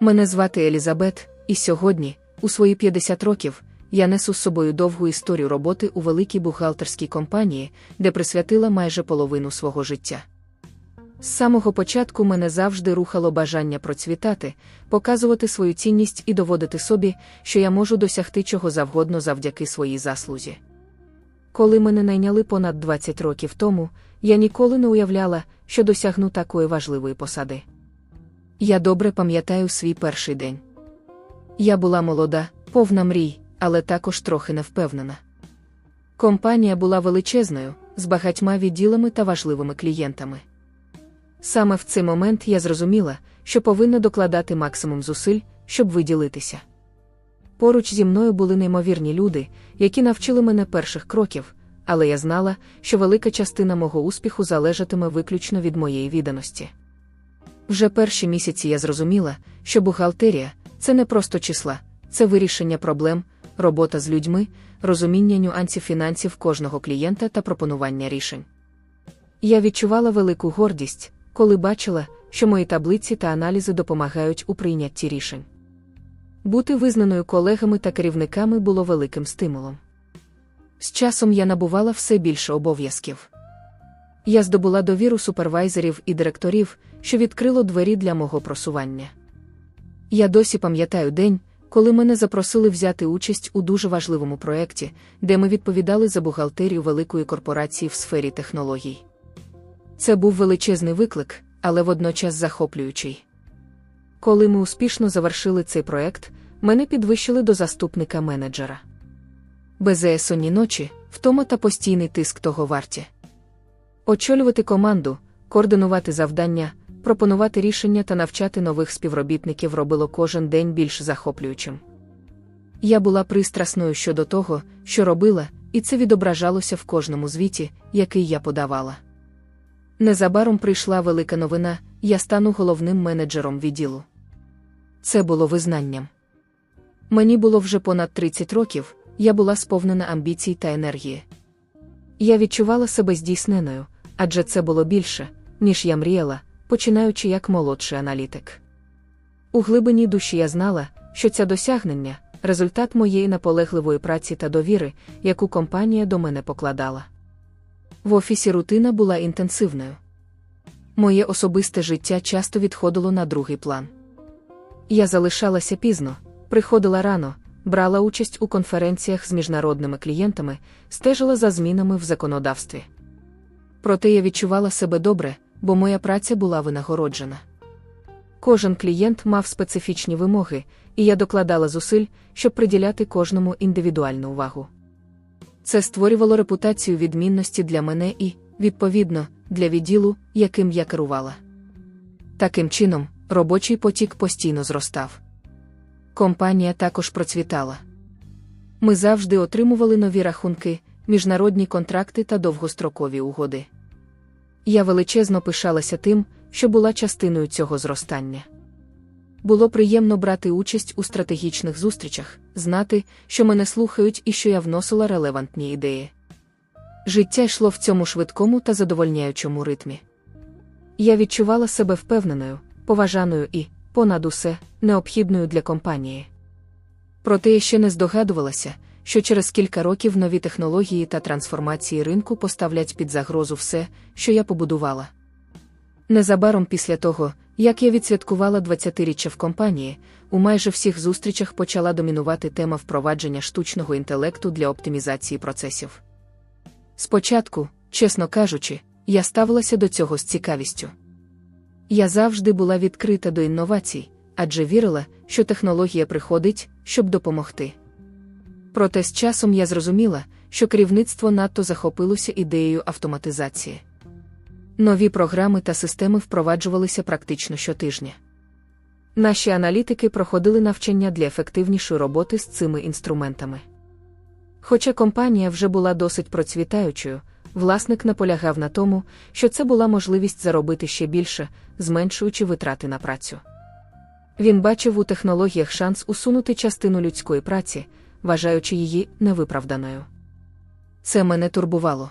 Мене звати Елізабет, і сьогодні, у свої 50 років, я несу з собою довгу історію роботи у великій бухгалтерській компанії, де присвятила майже половину свого життя. З самого початку мене завжди рухало бажання процвітати, показувати свою цінність і доводити собі, що я можу досягти чого завгодно завдяки своїй заслузі. Коли мене найняли понад 20 років тому, я ніколи не уявляла, що досягну такої важливої посади. Я добре пам'ятаю свій перший день. Я була молода, повна мрій, але також трохи невпевнена. Компанія була величезною, з багатьма відділами та важливими клієнтами. Саме в цей момент я зрозуміла, що повинна докладати максимум зусиль, щоб виділитися. Поруч зі мною були неймовірні люди, які навчили мене перших кроків, але я знала, що велика частина мого успіху залежатиме виключно від моєї відданості. Вже перші місяці я зрозуміла, що бухгалтерія це не просто числа, це вирішення проблем, робота з людьми, розуміння нюансів фінансів кожного клієнта та пропонування рішень. Я відчувала велику гордість, коли бачила, що мої таблиці та аналізи допомагають у прийнятті рішень. Бути визнаною колегами та керівниками було великим стимулом. З часом я набувала все більше обов'язків. Я здобула довіру супервайзерів і директорів, що відкрило двері для мого просування. Я досі пам'ятаю день, коли мене запросили взяти участь у дуже важливому проєкті, де ми відповідали за бухгалтерію великої корпорації в сфері технологій. Це був величезний виклик, але водночас захоплюючий. Коли ми успішно завершили цей проєкт, мене підвищили до заступника менеджера. Безеесонні ночі, втома та постійний тиск того варті. Очолювати команду, координувати завдання, пропонувати рішення та навчати нових співробітників робило кожен день більш захоплюючим. Я була пристрасною щодо того, що робила, і це відображалося в кожному звіті, який я подавала. Незабаром прийшла велика новина, я стану головним менеджером відділу. Це було визнанням. Мені було вже понад 30 років, я була сповнена амбіцій та енергії. Я відчувала себе здійсненою, адже це було більше, ніж я мріяла, починаючи як молодший аналітик. У глибині душі я знала, що це досягнення результат моєї наполегливої праці та довіри, яку компанія до мене покладала. В офісі рутина була інтенсивною. Моє особисте життя часто відходило на другий план. Я залишалася пізно, приходила рано, брала участь у конференціях з міжнародними клієнтами, стежила за змінами в законодавстві. Проте я відчувала себе добре, бо моя праця була винагороджена. Кожен клієнт мав специфічні вимоги, і я докладала зусиль, щоб приділяти кожному індивідуальну увагу. Це створювало репутацію відмінності для мене і, відповідно, для відділу, яким я керувала. Таким чином, робочий потік постійно зростав. Компанія також процвітала. Ми завжди отримували нові рахунки, міжнародні контракти та довгострокові угоди. Я величезно пишалася тим, що була частиною цього зростання. Було приємно брати участь у стратегічних зустрічах, знати, що мене слухають і що я вносила релевантні ідеї. Життя йшло в цьому швидкому та задовольняючому ритмі. Я відчувала себе впевненою, поважаною і, понад усе, необхідною для компанії. Проте я ще не здогадувалася, що через кілька років нові технології та трансформації ринку поставлять під загрозу все, що я побудувала. Незабаром після того, як я відсвяткувала 20-річчя в компанії, у майже всіх зустрічах почала домінувати тема впровадження штучного інтелекту для оптимізації процесів. Спочатку, чесно кажучи, я ставилася до цього з цікавістю. Я завжди була відкрита до інновацій, адже вірила, що технологія приходить, щоб допомогти. Проте з часом я зрозуміла, що керівництво надто захопилося ідеєю автоматизації. Нові програми та системи впроваджувалися практично щотижня. Наші аналітики проходили навчання для ефективнішої роботи з цими інструментами. Хоча компанія вже була досить процвітаючою, власник наполягав на тому, що це була можливість заробити ще більше, зменшуючи витрати на працю. Він бачив у технологіях шанс усунути частину людської праці, вважаючи її невиправданою. Це мене турбувало.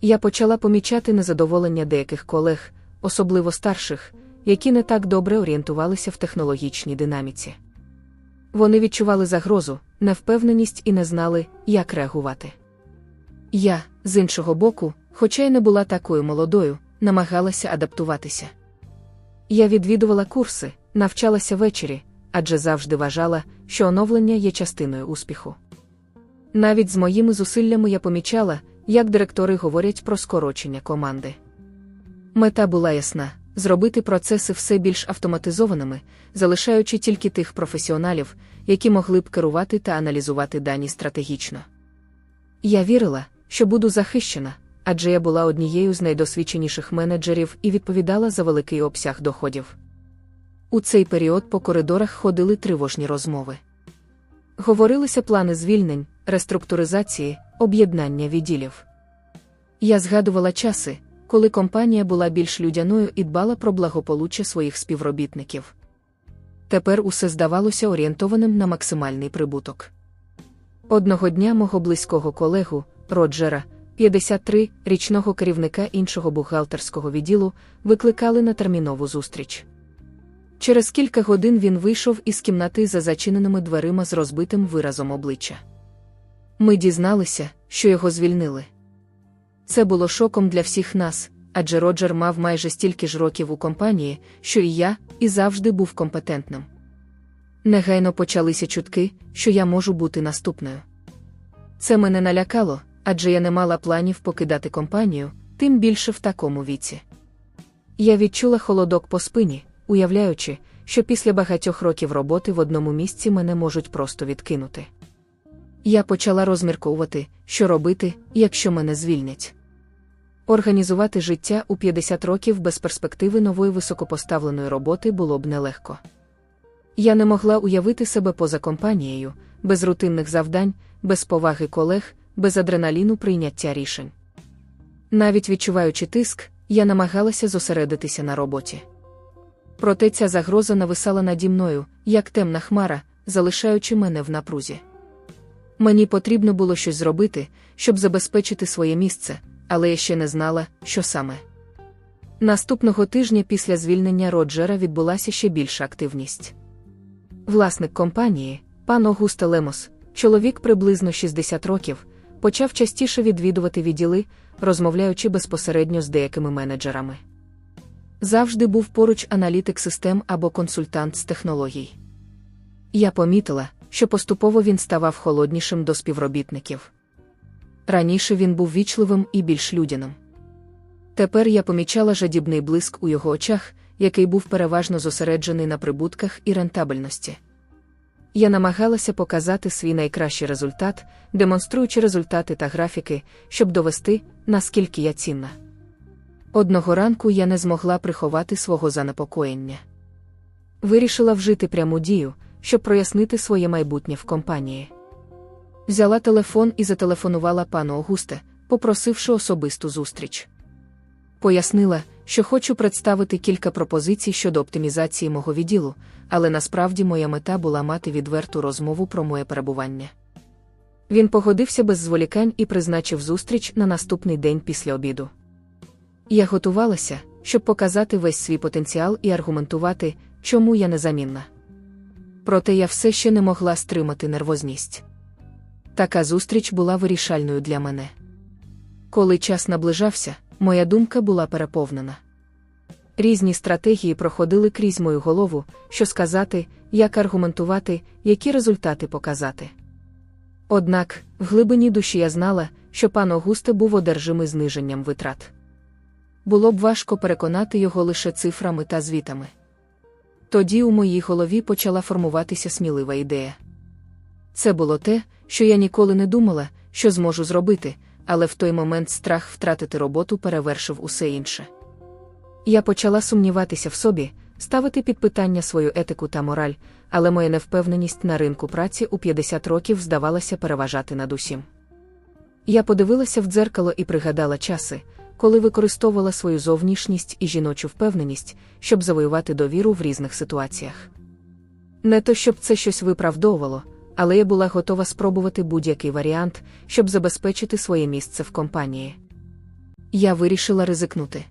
Я почала помічати незадоволення деяких колег, особливо старших, які не так добре орієнтувалися в технологічній динаміці. Вони відчували загрозу, невпевненість і не знали, як реагувати. Я, з іншого боку, хоча й не була такою молодою, намагалася адаптуватися. Я відвідувала курси, навчалася ввечері, адже завжди вважала, що оновлення є частиною успіху. Навіть з моїми зусиллями я помічала, як директори говорять про скорочення команди. Мета була ясна зробити процеси все більш автоматизованими, залишаючи тільки тих професіоналів, які могли б керувати та аналізувати дані стратегічно. Я вірила, що буду захищена, адже я була однією з найдосвідченіших менеджерів і відповідала за великий обсяг доходів. У цей період по коридорах ходили тривожні розмови. Говорилися плани звільнень, реструктуризації, об'єднання відділів. Я згадувала часи, коли компанія була більш людяною і дбала про благополуччя своїх співробітників. Тепер усе здавалося орієнтованим на максимальний прибуток. Одного дня мого близького колегу, Роджера, 53, річного керівника іншого бухгалтерського відділу, викликали на термінову зустріч. Через кілька годин він вийшов із кімнати за зачиненими дверима з розбитим виразом обличчя. Ми дізналися, що його звільнили. Це було шоком для всіх нас, адже Роджер мав майже стільки ж років у компанії, що і я, і завжди був компетентним. Негайно почалися чутки, що я можу бути наступною. Це мене налякало, адже я не мала планів покидати компанію, тим більше в такому віці. Я відчула холодок по спині, уявляючи, що після багатьох років роботи в одному місці мене можуть просто відкинути. Я почала розмірковувати, що робити, якщо мене звільнять. Організувати життя у 50 років без перспективи нової високопоставленої роботи було б нелегко. Я не могла уявити себе поза компанією, без рутинних завдань, без поваги колег, без адреналіну прийняття рішень. Навіть відчуваючи тиск, я намагалася зосередитися на роботі. Проте ця загроза нависала наді мною, як темна хмара, залишаючи мене в напрузі. Мені потрібно було щось зробити, щоб забезпечити своє місце, але я ще не знала, що саме. Наступного тижня після звільнення Роджера відбулася ще більша активність. Власник компанії, пан Огусте Лемос, чоловік приблизно 60 років, почав частіше відвідувати відділи, розмовляючи безпосередньо з деякими менеджерами. Завжди був поруч аналітик систем або консультант з технологій. Я помітила, що поступово він ставав холоднішим до співробітників. Раніше він був вічливим і більш людяним. Тепер я помічала жадібний блиск у його очах, який був переважно зосереджений на прибутках і рентабельності. Я намагалася показати свій найкращий результат, демонструючи результати та графіки, щоб довести, наскільки я цінна. Одного ранку я не змогла приховати свого занепокоєння. Вирішила вжити пряму дію, щоб прояснити своє майбутнє в компанії. Взяла телефон і зателефонувала пану Огусте, попросивши особисту зустріч. Пояснила, що хочу представити кілька пропозицій щодо оптимізації мого відділу, але насправді моя мета була мати відверту розмову про моє перебування. Він погодився без зволікань і призначив зустріч на наступний день після обіду. Я готувалася, щоб показати весь свій потенціал і аргументувати, чому я незамінна. Проте я все ще не могла стримати нервозність. Така зустріч була вирішальною для мене. Коли час наближався, моя думка була переповнена. Різні стратегії проходили крізь мою голову, що сказати, як аргументувати, які результати показати. Однак, в глибині душі я знала, що пан Огусте був одержимий зниженням витрат. Було б важко переконати його лише цифрами та звітами. Тоді у моїй голові почала формуватися смілива ідея. Це було те, що я ніколи не думала, що зможу зробити, але в той момент страх втратити роботу перевершив усе інше. Я почала сумніватися в собі, ставити під питання свою етику та мораль, але моя невпевненість на ринку праці у 50 років здавалася переважати над усім. Я подивилася в дзеркало і пригадала часи, коли використовувала свою зовнішність і жіночу впевненість, щоб завоювати довіру в різних ситуаціях. Не то щоб це щось виправдовувало, але я була готова спробувати будь-який варіант, щоб забезпечити своє місце в компанії. Я вирішила ризикнути.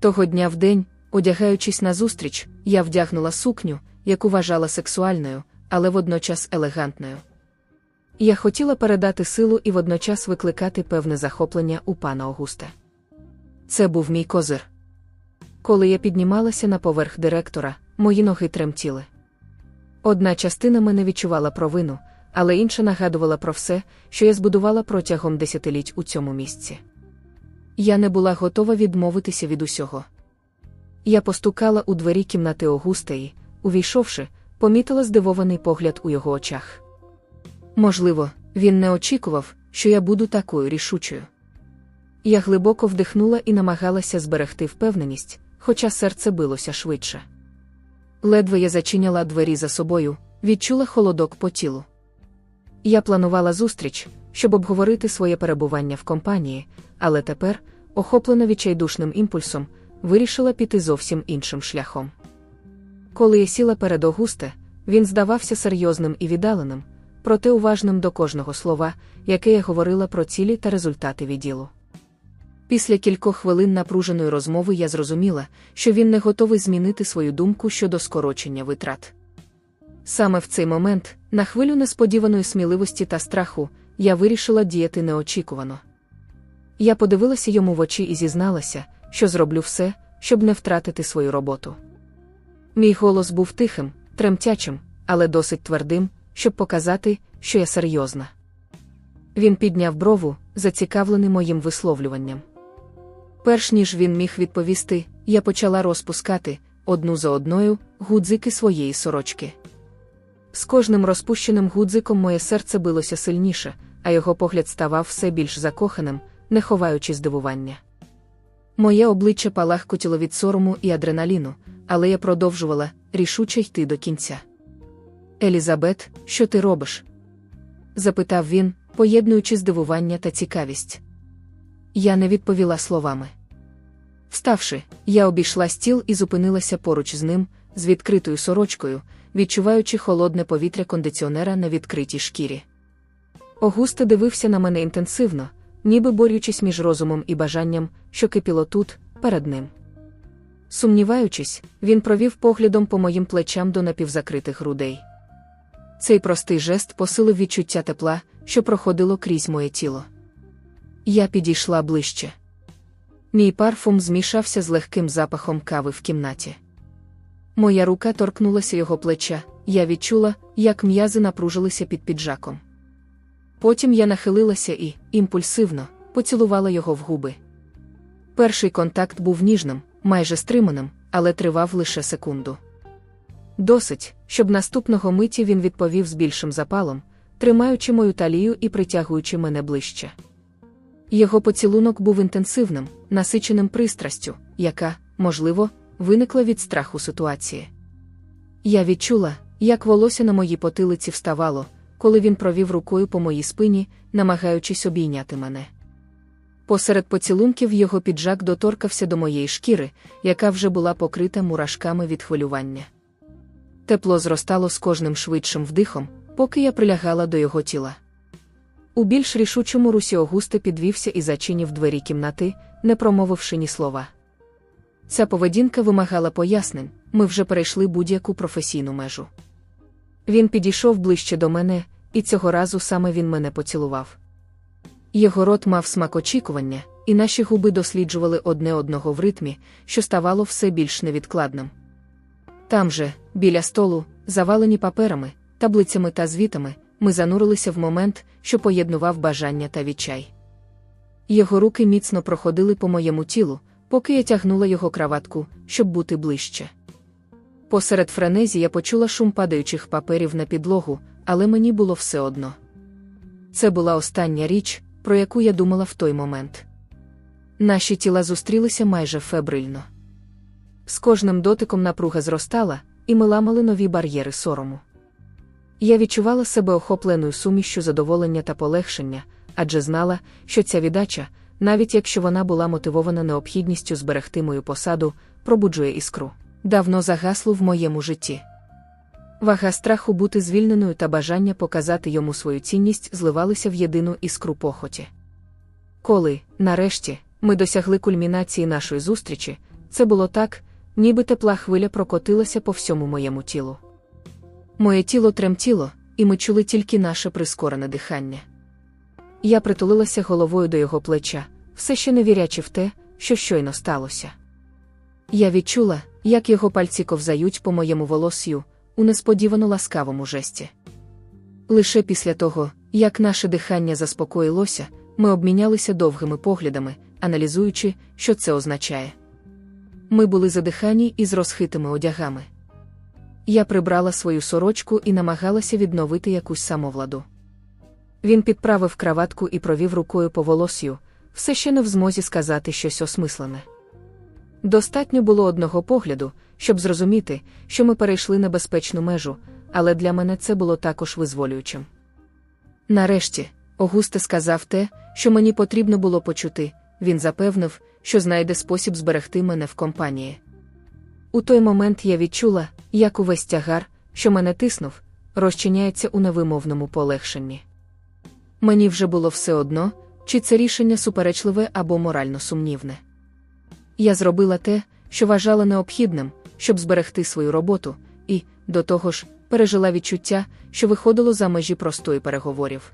Того дня в день, Одягаючись на зустріч, я вдягнула сукню, яку вважала сексуальною, але водночас елегантною. Я хотіла передати силу і водночас викликати певне захоплення у пана Огуста. Це був мій козир. Коли я піднімалася на поверх директора, мої ноги тремтіли. Одна частина мене відчувала провину, але інша нагадувала про все, що я збудувала протягом десятиліть у цьому місці. Я не була готова відмовитися від усього. Я постукала у двері кімнати Огуста і, увійшовши, помітила здивований погляд у його очах. Можливо, він не очікував, що я буду такою рішучою. Я глибоко вдихнула і намагалася зберегти впевненість, хоча серце билося швидше. Ледве я зачиняла двері за собою, відчула холодок по тілу. Я планувала зустріч, щоб обговорити своє перебування в компанії, але тепер, охоплена відчайдушним імпульсом, вирішила піти зовсім іншим шляхом. Коли я сіла перед Огусте, він здавався серйозним і віддаленим, проте уважним до кожного слова, яке я говорила про цілі та результати відділу. Після кількох хвилин напруженої розмови я зрозуміла, що він не готовий змінити свою думку щодо скорочення витрат. Саме в цей момент, на хвилю несподіваної сміливості та страху, я вирішила діяти неочікувано. Я подивилася йому в очі і зізналася, що зроблю все, щоб не втратити свою роботу. Мій голос був тихим, тремтячим, але досить твердим, щоб показати, що я серйозна. Він підняв брову, зацікавлений моїм висловлюванням. Перш ніж він міг відповісти, я почала розпускати одну за одною гудзики своєї сорочки. З кожним розпущеним гудзиком моє серце билося сильніше, а його погляд ставав все більш закоханим, не ховаючи здивування. Моє обличчя палахкотіло від сорому і адреналіну, але я продовжувала рішуче йти до кінця. Елізабет, що ти робиш? запитав він, поєднуючи здивування та цікавість. Я не відповіла словами. Вставши, я обійшла стіл і зупинилася поруч з ним, з відкритою сорочкою, відчуваючи холодне повітря кондиціонера на відкритій шкірі. Огусте дивився на мене інтенсивно, ніби борючись між розумом і бажанням, що кипіло тут, перед ним. Сумніваючись, він провів поглядом по моїм плечам до напівзакритих грудей. Цей простий жест посилив відчуття тепла, що проходило крізь моє тіло. Я підійшла ближче. Мій парфум змішався з легким запахом кави в кімнаті. Моя рука торкнулася його плеча, я відчула, як м'язи напружилися під піджаком. Потім я нахилилася і, імпульсивно, поцілувала його в губи. Перший контакт був ніжним, майже стриманим, але тривав лише секунду. Досить, щоб наступного миті він відповів з більшим запалом, тримаючи мою талію і притягуючи мене ближче. Його поцілунок був інтенсивним, насиченим пристрастю, яка, можливо, виникла від страху ситуації. Я відчула, як волосся на моїй потилиці вставало, коли він провів рукою по моїй спині, намагаючись обійняти мене. Посеред поцілунків його піджак доторкався до моєї шкіри, яка вже була покрита мурашками від хвилювання. Тепло зростало з кожним швидшим вдихом, поки я прилягала до його тіла. У більш рішучому русі Огусте підвівся і зачинів двері кімнати, не промовивши ні слова. Ця поведінка вимагала пояснень, ми вже перейшли будь-яку професійну межу. Він підійшов ближче до мене, і цього разу саме він мене поцілував. Його рот мав смак очікування, і наші губи досліджували одне одного в ритмі, що ставало все більш невідкладним. Там же, біля столу, завалені паперами, таблицями та звітами, ми занурилися в момент, що поєднував бажання та відчай. Його руки міцно проходили по моєму тілу, поки я тягнула його краватку, щоб бути ближче. Посеред френезі я почула шум падаючих паперів на підлогу, але мені було все одно. Це була остання річ, про яку я думала в той момент. Наші тіла зустрілися майже фебрильно. З кожним дотиком напруга зростала, і ми ламали нові бар'єри сорому. Я відчувала себе охопленою сумішю задоволення та полегшення, адже знала, що ця віддача, навіть якщо вона була мотивована необхідністю зберегти мою посаду, пробуджує іскру, давно загаслу в моєму житті. Вага страху бути звільненою та бажання показати йому свою цінність зливалися в єдину іскру похоті. Коли, нарешті, ми досягли кульмінації нашої зустрічі, це було так, ніби тепла хвиля прокотилася по всьому моєму тілу. Моє тіло тремтіло, і ми чули тільки наше прискорене дихання. Я притулилася головою до його плеча, все ще не вірячи в те, що щойно сталося. Я відчула, як його пальці ковзають по моєму волосю у несподівано ласкавому жесті. Лише після того, як наше дихання заспокоїлося, ми обмінялися довгими поглядами, аналізуючи, що це означає. Ми були задихані і з розхитими одягами. Я прибрала свою сорочку і намагалася відновити якусь самовладу. Він підправив краватку і провів рукою по волосю, все ще не в змозі сказати щось осмислене. Достатньо було одного погляду, щоб зрозуміти, що ми перейшли небезпечну межу, але для мене це було також визволюючим. Нарешті, Огусте сказав те, що мені потрібно було почути, він запевнив, що знайде спосіб зберегти мене в компанії. У той момент я відчула, як увесь тягар, що мене тиснув, розчиняється у невимовному полегшенні. Мені вже було все одно, чи це рішення суперечливе або морально сумнівне. Я зробила те, що вважала необхідним, щоб зберегти свою роботу, і, до того ж, пережила відчуття, що виходило за межі простої переговорів.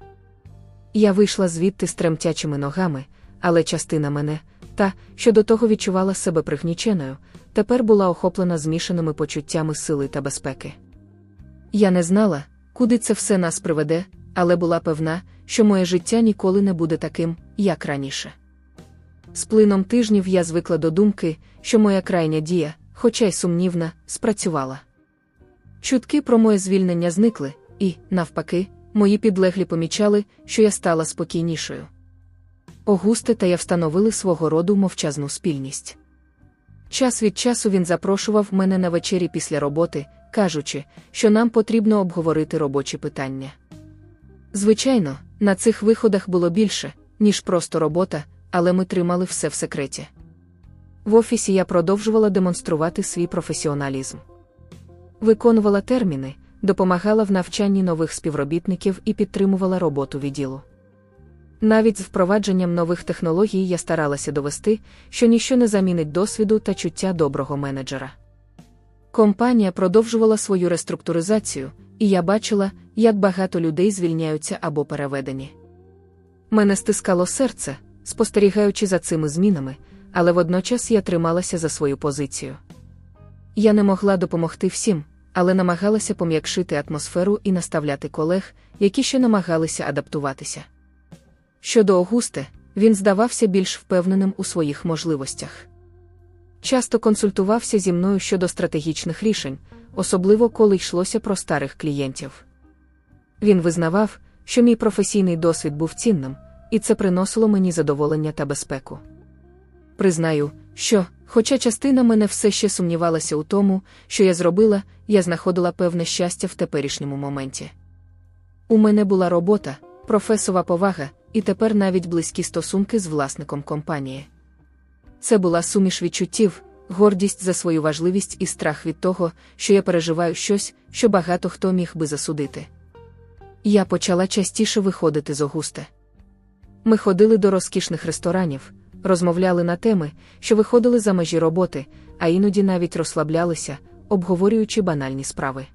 Я вийшла звідти з тремтячими ногами, але частина мене, та, що до того відчувала себе пригніченою, тепер була охоплена змішаними почуттями сили та безпеки. Я не знала, куди це все нас приведе, але була певна, що моє життя ніколи не буде таким, як раніше. З плином тижнів я звикла до думки, що моя крайня дія, хоча й сумнівна, спрацювала. Чутки про моє звільнення зникли, і, навпаки, мої підлеглі помічали, що я стала спокійнішою. Огусте та я встановили свого роду мовчазну спільність. Час від часу він запрошував мене на вечері після роботи, кажучи, що нам потрібно обговорити робочі питання. Звичайно, на цих виходах було більше, ніж просто робота, але ми тримали все в секреті. В офісі я продовжувала демонструвати свій професіоналізм. Виконувала терміни, допомагала в навчанні нових співробітників і підтримувала роботу відділу. Навіть з впровадженням нових технологій я старалася довести, що ніщо не замінить досвіду та чуття доброго менеджера. Компанія продовжувала свою реструктуризацію, і я бачила, як багато людей звільняються або переведені. Мене стискало серце, спостерігаючи за цими змінами, але водночас я трималася за свою позицію. Я не могла допомогти всім, але намагалася пом'якшити атмосферу і наставляти колег, які ще намагалися адаптуватися. Щодо Огусте, він здавався більш впевненим у своїх можливостях. Часто консультувався зі мною щодо стратегічних рішень, особливо коли йшлося про старих клієнтів. Він визнавав, що мій професійний досвід був цінним, і це приносило мені задоволення та безпеку. Признаю, що, хоча частина мене все ще сумнівалася у тому, що я зробила, я знаходила певне щастя в теперішньому моменті. У мене була робота, професова повага, і тепер навіть близькі стосунки з власником компанії. Це була суміш відчуттів, гордість за свою важливість і страх від того, що я переживаю щось, що багато хто міг би засудити. Я почала частіше виходити з Огусте. Ми ходили до розкішних ресторанів, розмовляли на теми, що виходили за межі роботи, а іноді навіть розслаблялися, обговорюючи банальні справи.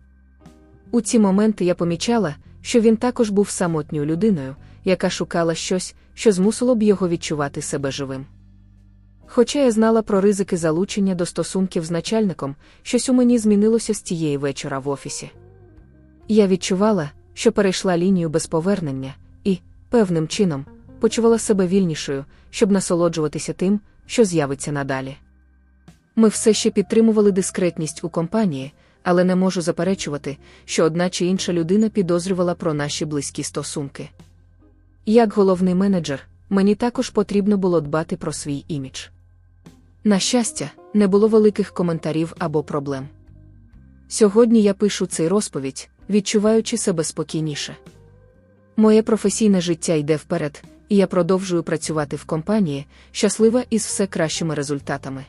У ці моменти я помічала, що він також був самотньою людиною, яка шукала щось, що змусило б його відчувати себе живим. Хоча я знала про ризики залучення до стосунків з начальником, щось у мені змінилося з тієї вечора в офісі. Я відчувала, що перейшла лінію без повернення, і, певним чином, почувала себе вільнішою, щоб насолоджуватися тим, що з'явиться надалі. Ми все ще підтримували дискретність у компанії, але не можу заперечувати, що одна чи інша людина підозрювала про наші близькі стосунки. Як головний менеджер, мені також потрібно було дбати про свій імідж. На щастя, не було великих коментарів або проблем. Сьогодні я пишу цей розповідь, відчуваючи себе спокійніше. Моє професійне життя йде вперед, і я продовжую працювати в компанії, щаслива із все кращими результатами.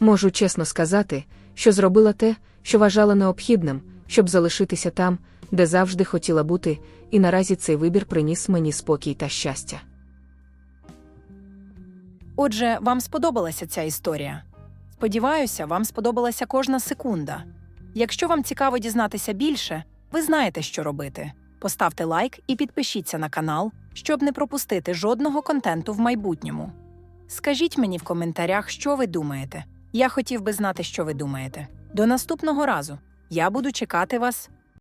Можу чесно сказати, що зробила те, що вважала необхідним, щоб залишитися там, де завжди хотіла бути, і наразі цей вибір приніс мені спокій та щастя. Отже, вам сподобалася ця історія. Сподіваюся, вам сподобалася кожна секунда. Якщо вам цікаво дізнатися більше, ви знаєте, що робити. Поставте лайк і підпишіться на канал, щоб не пропустити жодного контенту в майбутньому. Скажіть мені в коментарях, що ви думаєте. Я хотів би знати, що ви думаєте. До наступного разу. Я буду чекати вас